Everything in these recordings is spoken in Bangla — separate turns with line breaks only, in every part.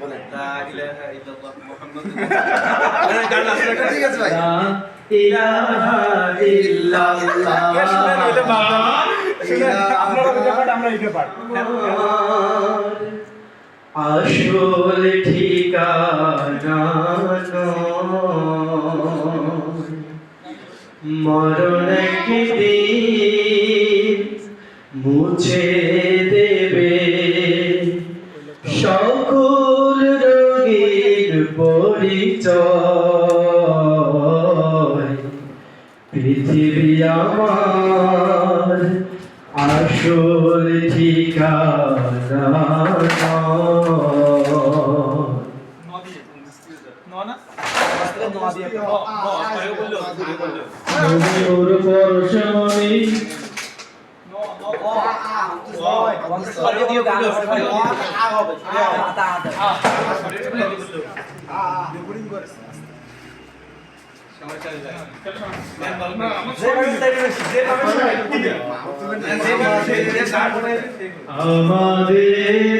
বলেন।
লা ইলাহা ইল্লাল্লাহ মুহাম্মাদুর গান আসলে একটা
ঠিক আছে ভাই।
লা ইলাহা ইল্লাল্লাহ।
শুনেন ওইটা বাবা শুনেন আপনারা ওইটা পাঠ আমরা এইটা পাঠ
আসল ঠিকানা মরণ একদিন মুছে দেবে? সকল পরিচয় পৃথিবী আমার আসল ঠিকানা নদীর পরশমণি আমাদের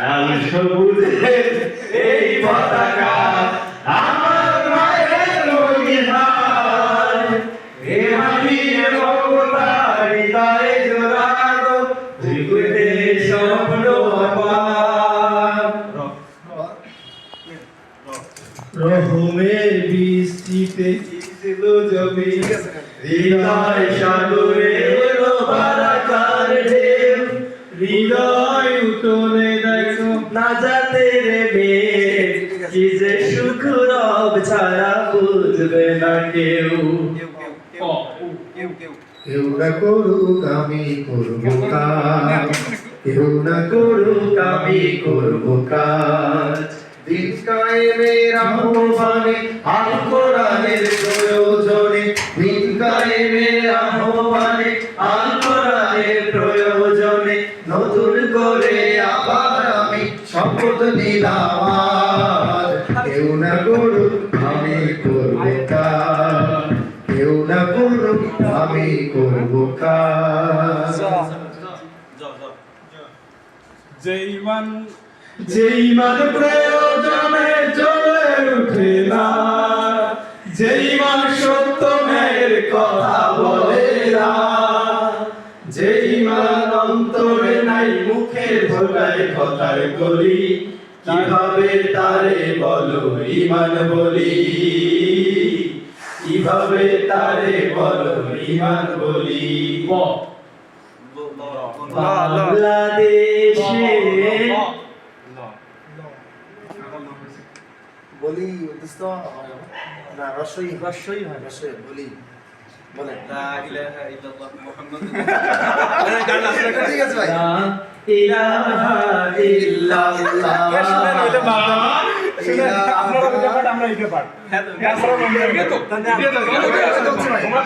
লাল সবুজের এই পতাকা আমার মায়ের অভিধান এ মাটির মমতা হৃদয়ে জোরালো ত্রিকুটে স্বপ্ন আমার রহমের বৃষ্টিতে ছিল জমি হৃদয় সাগরে এলো বারাকার ঢেউ হৃদয় উঠোনে দেখো না যাতে না কেউ
কেউ না করুক আমি করব কাজ কেউ না করুক আমি করব কাজ দিন কায়েমের কেউ না করুক আমি করব কেউ না করুক আমি করব
যেই মান প্রয়োজনে চলে উঠে না যেই মান সত্য ন্যায়ের কথা বলে না যেই মান অন্তরে নাই মুখে ভোগায় কথার গলি কীভাবে তারে বলো ইমান বলি? কীভাবে তারে বলো ইমান বলি? বাংলাদেশে
বলি দোস্ত না রসই রসই হয়। রসই বলি। বলেন
লা ইলাহা ইল্লাল্লাহ মুহাম্মাদুর গান আসলে
ঠিক আছে ভাই।
ইলাহা ইল্লাল্লাহ।
শুনেন ওইটা বাবা শুনেন আপনারা ওইটা আমরা
হ্যাঁ তো।
তোমরা